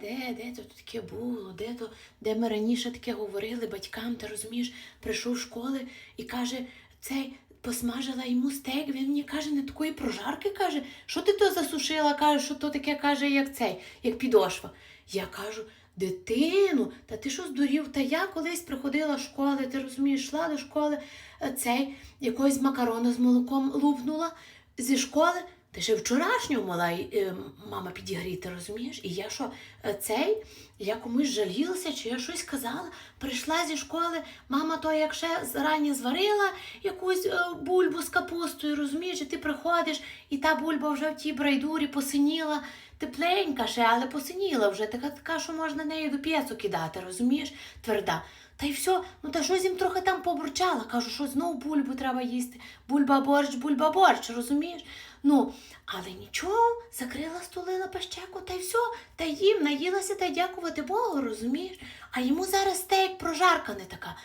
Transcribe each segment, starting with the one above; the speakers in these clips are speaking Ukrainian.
де, де то таке було, де то, де ми раніше таке говорили батькам, ти розумієш, прийшов з школи і каже, цей посмажила йому стейк, він мені каже, не такої прожарки каже, що ти то засушила, каже, що то таке каже, як цей, як підошва. Я кажу, дитину, та ти що здурів? Та я колись приходила з школи, ти розумієш, йшла до школи, е, цей, якогось макарону з молоком лупнула зі школи. Ти ще вчорашнього мала е, мама підігріти, розумієш? І я що, е, цей, я комусь жалілася, чи я щось казала, прийшла зі школи, мама то як ще зарані зварила якусь е, бульбу з капустою, розумієш, і ти приходиш, і та бульба вже в тій брайдурі посиніла, тепленька ще, але посиніла вже, така, така, що можна нею до п'єцу кидати, розумієш, тверда. Та й все, ну та щось їм трохи там побурчала. Кажу, що знову бульбу треба їсти. Бульба борщ, бульба борщ, розумієш? Ну, але нічого, закрила, стулила пащеку, та й все, та їм, наїлася та й дякувати Богу, розумієш? А йому зараз стейк прожарка не така.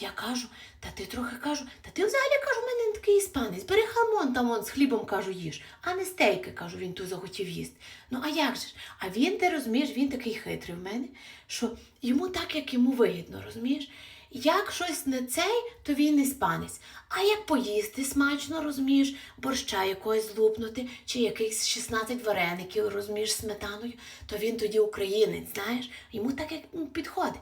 Я кажу, та ти трохи кажу, та ти взагалі кажу, в мене не такий іспанець. Бери хамон там он з хлібом кажу, їж, а не стейки, кажу, він ту захотів їсти. Ну а як же ж? А він, ти розумієш, він такий хитрий в мене, що йому так, як йому вигідно, розумієш? Як щось не цей, то він іспанець. А як поїсти смачно, розумієш, борща якогось злупнути, чи якихось 16 вареників, розумієш, сметаною, то він тоді українець, знаєш, йому так як ну, підходить.